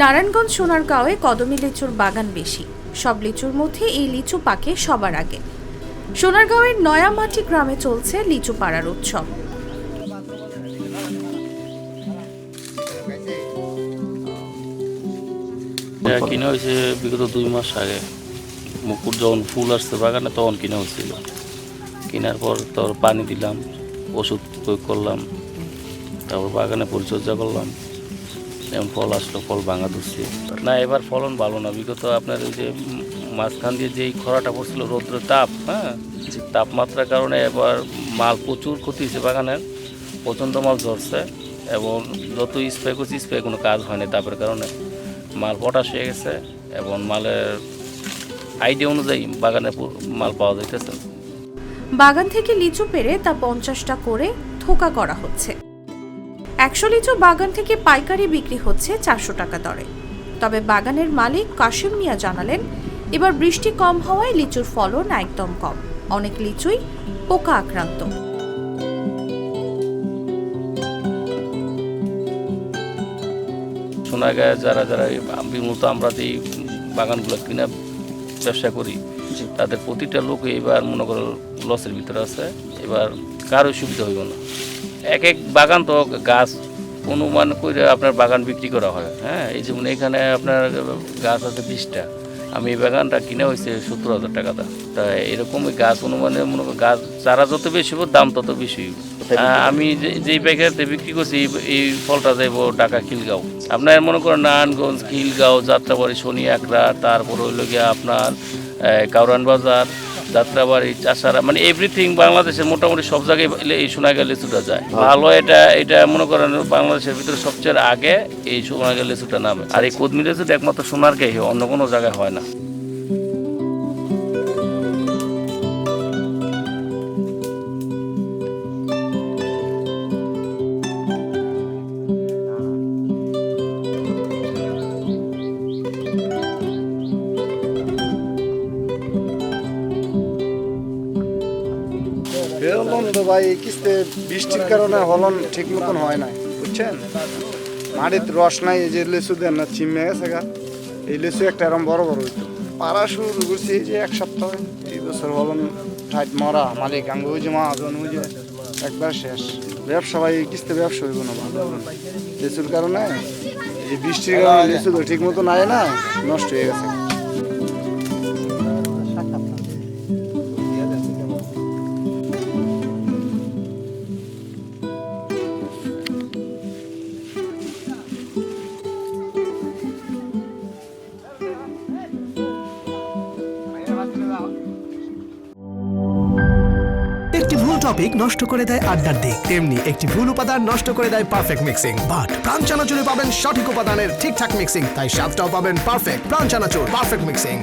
নারায়ণগঞ্জ সোনারগাঁওয়ে কদমী লিচুর বাগান বেশি। সব লিচুর মধ্যে এই লিচু পাকে সবার আগে। সোনারগাঁওয়ের নয়ামাটি গ্রামে চলছে লিচু পাড়ার উৎসব। এটা কিনে হয়েছে বিগত দুই মাস আগে। মুকুর যখন ফুল আসছে বাগানে, তখন কিনে হয়েছিল। কেনার পর তোর পানি দিলাম, ওষুধ প্রয়োগ করলাম, তারপর বাগানে পরিচর্যা করলাম। যেমন ফল আসলো, ফল ভাঙা ধরছে। না, এবার ফলন ভালো না। বিগত আপনার ওই যে মাঝখান দিয়ে যেই খরাটা পড়ছিল রৌদ্র তাপ হ্যাঁ? তাপমাত্রার কারণে এবার মাল প্রচুর ক্ষতি হয়েছে বাগানের। প্রচণ্ড মাল ঝরছে এবং যত স্প্রে করছি স্প্রে কোনো কাজ হয়নি তাপের কারণে। মাল পটাশ হয়ে গেছে এবং মালের আইডিয়া অনুযায়ী বাগানে মাল পাওয়া যাইতেছে। বাগান থেকে লিচু পেরে তা পঞ্চাশটা করে থোকা করা হচ্ছে। একশো লিচু বাগান থেকে পাইকারি বিক্রি হচ্ছে চারশো টাকা দরে। তবে বাগানের মালিক কাশিম মিয়া জানালেন এবার বৃষ্টি কম হওয়ায় লিচুর ফলন একদম কম। অনেক লিচুই পোকা আক্রান্ত। শোনা সোনাগাঁয়ে যারা যারা মূলত আমরা যেই বাগানগুলো কিনা ব্যবসা করি তাদের প্রতিটা লোক এবার মনে করো লসের ভিতরে আছে। এবার কারও সুবিধা হইব না। এক এক বাগান তো গাছ অনুমান করে আপনার বাগান বিক্রি করা হয়। হ্যাঁ এই যেমন এখানে আপনার গাছ আছে বিশটা। আমি এই বাগানটা কিনে হয়েছে সত্তর হাজার টাকা দা তা এরকমই গাছ অনুমানে মনে করো গাছ চারা যত বেশি হবে দাম তত বেশি হইব। আমি যে- যেই প্যাকেটে বিক্রি করছি এই- ফলটা যাইব ঢাকা খিলগাঁও। আপনার মনে করেন নারায়ণগঞ্জ খিলগাঁও যাত্রাবাড়ি শনি একরা তারপর হইল গিয়া আপনার কাউরান বাজার যাত্রাবাড়ি, চাষারা মানে এভরিথিং বাংলাদেশের মোটামুটি সব জায়গায় এই সোনাগা লিচুটা যায়। ভালো এটা এটা মনে করেন বাংলাদেশের ভিতরে সবচেয়ে আগে এই সোনাগা লিচুটা নামে। আর এই কদমি লিচুটা একমাত্র সোনার হয় অন্য কোনো জায়গায় হয় না। বেরোলাম তো ভাই কিস্তে বৃষ্টির কারণে হলন ঠিক মতন হয় না বুঝছেন? মাটির রস নাই, এই যে লেচু দেন না চিমে গেছে গা। এই লেচু একটা এরকম বড় বড় হইতো। পাড়া শুরু করছি এই যে এক সপ্তাহ। এই বছর হলন ঠাইট মরা, মালিক আঙ্গ ওই যে মহাজন ওই একবার শেষ। ব্যবসা ভাই কিস্তে ব্যবসা হইব না লেচুর কারণে এই বৃষ্টির কারণে লেচু ঠিক মতো নাই না নষ্ট হয়ে গেছে। একটি ভুল টপিক নষ্ট করে দেয় আড্ডার দিক। তেমনি একটি ভুল উপাদান নষ্ট করে দেয় পারফেক্ট মিক্সিং বাট প্রাণ চানাচুরে পাবেন সঠিক উপাদানের ঠিকঠাক মিক্সিং তাই স্বাদটাও পাবেন পারফেক্ট প্রাণ চানাচুর পারফেক্ট মিক্সিং